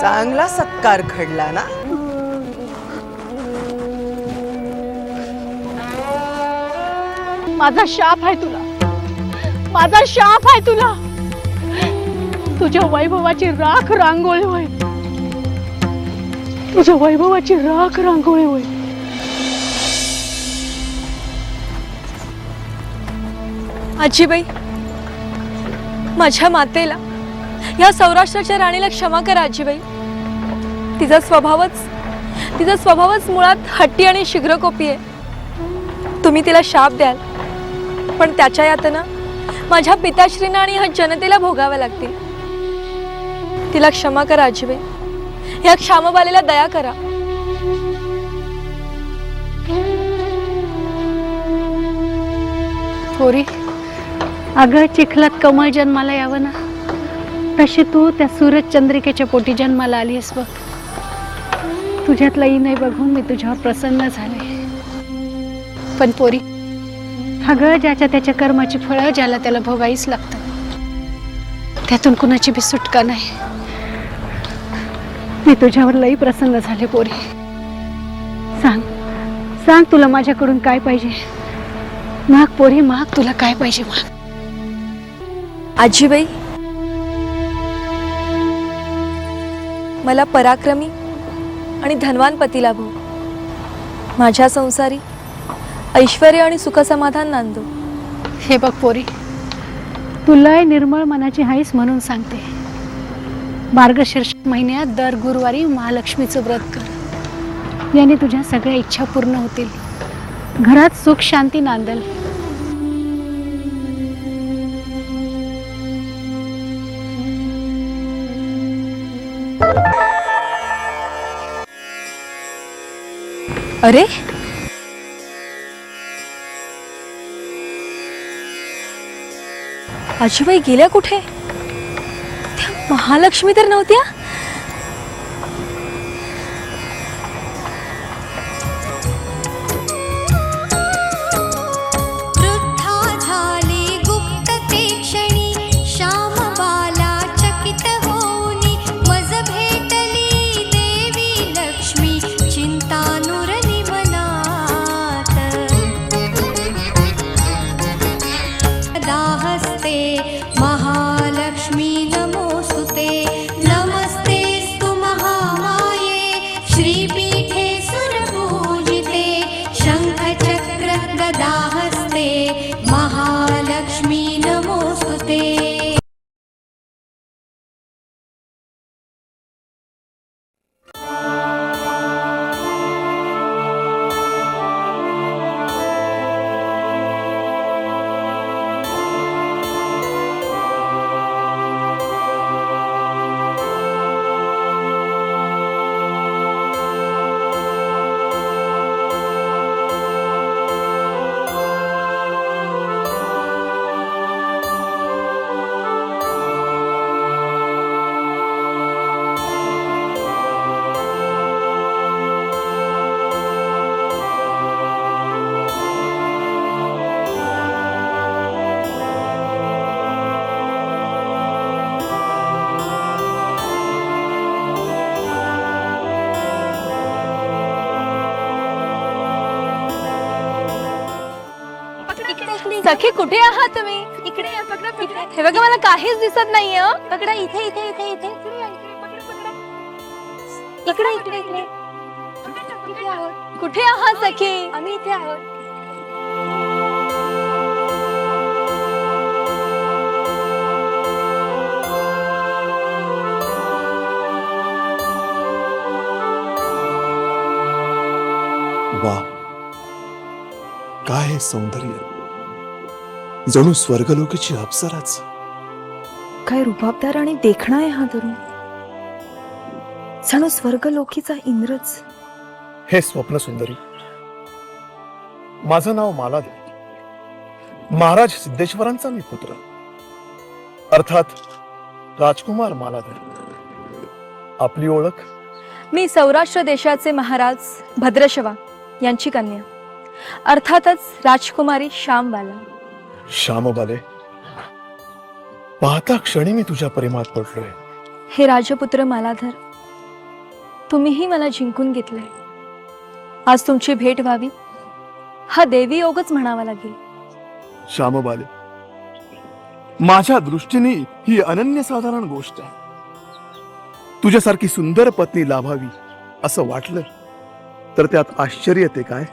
चांगला सत्कार घडला ना? माझा शाप आहे तुला. माझा शाप आहे तुला. तुझ्या वैभवाची राख रांगोळी होय तुझ्या वैभवाची राख रांगोळी होय आजीबाई माझ्या मातेला या सौराष्ट्राच्या राणीला क्षमा करा आजीबाई. तिचा स्वभावच तिचा स्वभावच मुळात हट्टी आणि शीघ्रकोपी आहे. तुम्ही तिला शाप द्याल पण त्याच्या यातना माझ्या पिताश्रींना आणि ह्या जनतेला भोगाव्या लागतील. तिला क्षमा करा आजीबाई. या क्षामबालेला दया करा. थोरी अगं चिखलात कमळ जन्माला यावं ना. तशी तू? त्या सूरज चंद्रिकेच्या पोटी जन्माला आलीस बघ. तुझ्यातला नाही बघून मी तुझ्यावर प्रसन्न झाले. पण पोरी अगं ज्याच्या त्याच्या कर्माची फळं ज्याला त्याला भोगाईच लागतं त्यातून कुणाची बी सुटका नाही. मी तुझ्यावर लई प्रसन्न झाले पोरी. सांग सांग तुला माझ्याकडून काय पाहिजे. माग पोरी माग तुला काय पाहिजे माग. आजीबाई मला पराक्रमी आणि धनवान पती लाभो. माझ्या संसारी ऐश्वर आणि सुखसमाधान नांदो. हे बघ पोरी तुला निर्मळ मनाची हाईस म्हणून सांगते. मार्गशीर्ष महिन्यात दर गुरुवारी महालक्ष्मीचं व्रत कर. याने तुझ्या सगळ्या इच्छा पूर्ण होतील. घरात सुख शांती नांदल. अरे? आजीबाई गेल्या कुठे? त्या महालक्ष्मी तर नव्हत्या? दाहस्ते सखी कुठे आहात तुम्ही? इकडे या, पकडा, पकडा. हे बघा मला काहीच दिसत नाहीये हो. पकडा इथे इथे इथे इथे. इकडे इकडे इकडे इथे आहोत. कुठे आहात सखी? आम्ही इथे आहोत. वा काय हे सौंदर्य. जणू स्वर्गलोकीची अप्सराच. काय रुबाबदार आणि देखणा आहे हा तरुण? जणू स्वर्ग लोकीचा इंद्रच. हे स्वप्न सुंदरी माझं नाव मालाद महाराज सिद्धेश्वरांचा मी पुत्र. अर्थात राजकुमार मालाधर आपली ओळख? मी सौराष्ट्र देशाचे महाराज भद्रशवा यांची कन्या. अर्थातच राजकुमारी श्यामबाला. श्यामबाले पाहता क्षणी मी तुझ्या प्रेमात पडलोय. हे राजपुत्र मालाधर तुम्हीही मला जिंकून घेतलंय. आज तुमची भेट व्हावी हा देवी योगच म्हणावा लागेल. श्यामबाले माझ्या दृष्टीने ही अनन्यसाधारण गोष्ट आहे. तुझ्यासारखी सुंदर पत्नी लाभावी असं वाटलं तर त्यात आश्चर्य ते काय?